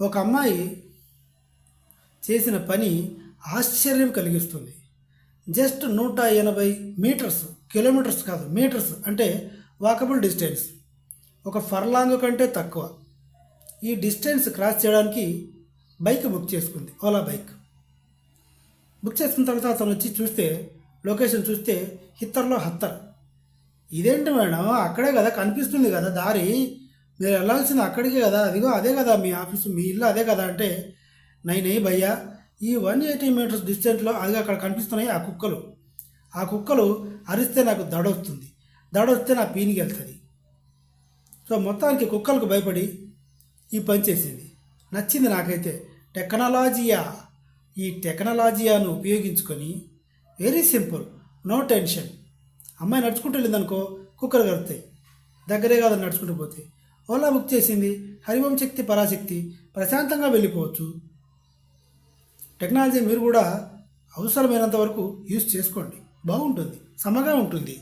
ఒక అమ్మాయి చేసిన పని ఆశ్చర్యం కలిగిస్తుంది. జస్ట్ నూట ఎనభై మీటర్స్ కిలోమీటర్స్ కాదు మీటర్స్ అంటే వాకబుల్ డిస్టెన్స్. ఒక ఫర్లాంగ్ కంటే తక్కువ. ఈ డిస్టెన్స్ క్రాస్ చేయడానికి బైక్ బుక్ చేసుకుంది ఓలా బైక్. బుక్ చేసుకున్న తర్వాత అతను వచ్చి చూస్తే లొకేషన్ చూస్తే హిత్తర్లో హత్తర్. ఇదేంటి మేడం అక్కడే కదా కనిపిస్తుంది కదా దారి? మీరు వెళ్ళాల్సింది అక్కడికే కదా. అదిగో అదే కదా మీ ఆఫీసు మీ ఇల్లు అదే కదా అంటే నైనే భయ్యా ఈ వన్ ఎయిటీ మీటర్స్ డిస్టెన్స్లో అది అక్కడ కనిపిస్తున్నాయి ఆ కుక్కలు. ఆ కుక్కలు అరిస్తే నాకు దడ వస్తుంది. దడ వస్తే నా పీనికి వెళ్తుంది. సో మొత్తానికి కుక్కలకు భయపడి ఈ పని చేసింది. నచ్చింది నాకైతే. టెక్నాలజీయా? ఈ టెక్నాలజీయాను ఉపయోగించుకొని వెరీ సింపుల్ నో టెన్షన్. అమ్మాయి నడుచుకుంటూ వెళ్ళిందనుకో కుక్కలు కలుగుతాయి దగ్గరే కాదు నడుచుకుంటూ పోతే. ఓలా బుక్ చేసింది హరివం శక్తి పరాశక్తి. ప్రశాంతంగా వెళ్ళిపోవచ్చు. టెక్నాలజీ మీరు కూడా అవసరమైనంత వరకు యూజ్ చేసుకోండి. బాగుంటుంది. సమగా ఉంటుంది.